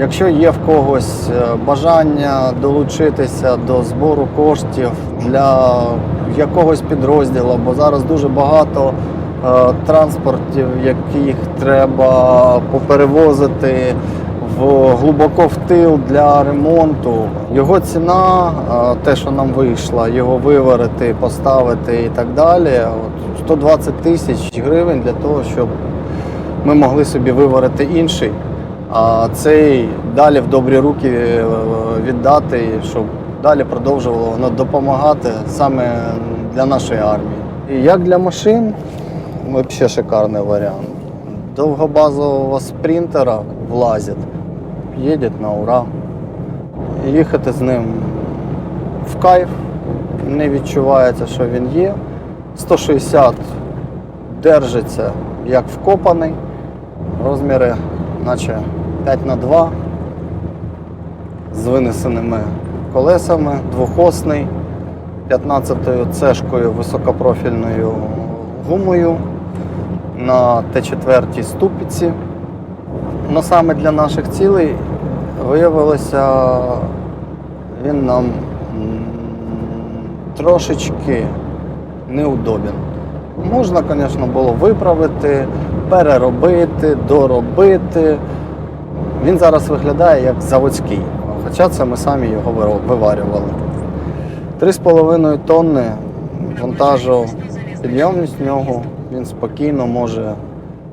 Якщо є в когось е, бажання долучитися до збору коштів для якогось підрозділу, бо зараз дуже багато е, транспортів, яких треба поперевозити в глибоко в тил для ремонту. Його ціна, е, те, що нам вийшло, його виварити, поставити і так далі. От 120 тисяч гривень для того, щоб ми могли собі виварити інший, а цей далі в добрі руки е, віддати, щоб далі продовжувало воно допомагати саме для нашої армії. І як для машин, взагалі шикарний варіант. Довгобазового спринтера влазить, їде на ура. Їхати з ним в кайф, не відчувається, що він є. 160 держиться як вкопаний. Розміри, наче 5 на 2 з винесеними колесами, двохосний, 15-ю цешкою високопрофільною гумою на Т4 ступиці. Но саме для наших цілей виявилося, він нам трошечки неудобен. Можна, звісно, було виправити, переробити, доробити. Він зараз виглядає як заводський, хоча це ми самі його виварювали. 3,5 тонни вантажу підйомність в нього. Він спокійно може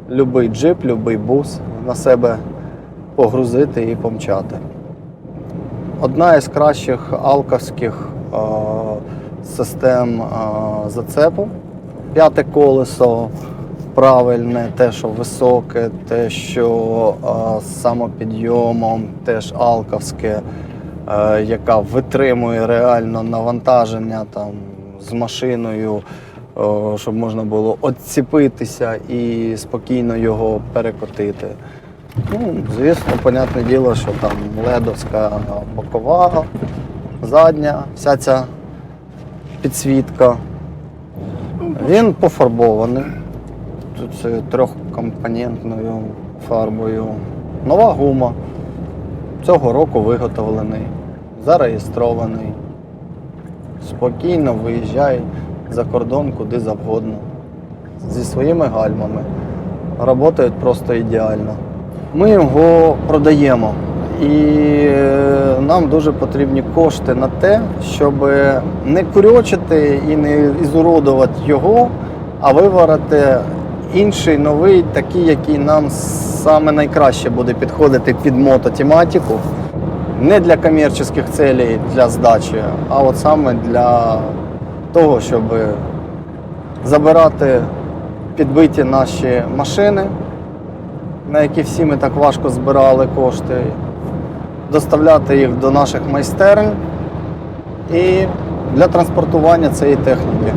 будь-який джип, будь-який бус на себе погрузити і помчати. Одна із кращих алковських е, систем е, зацепу. П'яте колесо правильне, те, що високе, те, що з самопідйомом, теж алковське, е, яка витримує реально навантаження там, з машиною, щоб можна було відціпитися і спокійно його перекотити. Ну, звісно, понятне діло, що там ледовська бокова, задня, вся ця підсвітка. Він пофарбований. Це трьохкомпонентною фарбою. Нова гума. Цього року виготовлений, зареєстрований. Спокійно виїжджай за кордон куди завгодно. Зі своїми гальмами. Работають просто ідеально. Ми його продаємо. І е, нам дуже потрібні кошти на те, щоб не курьочити і не ізуродувати його, а виварити інший новий, такий, який нам саме найкраще буде підходити під мототематику. Не для комерційних цілей, для здачі, а от саме для того, щоб забирати підбиті наші машини, на які всі ми так важко збирали кошти, доставляти їх до наших майстерень і для транспортування цієї техніки.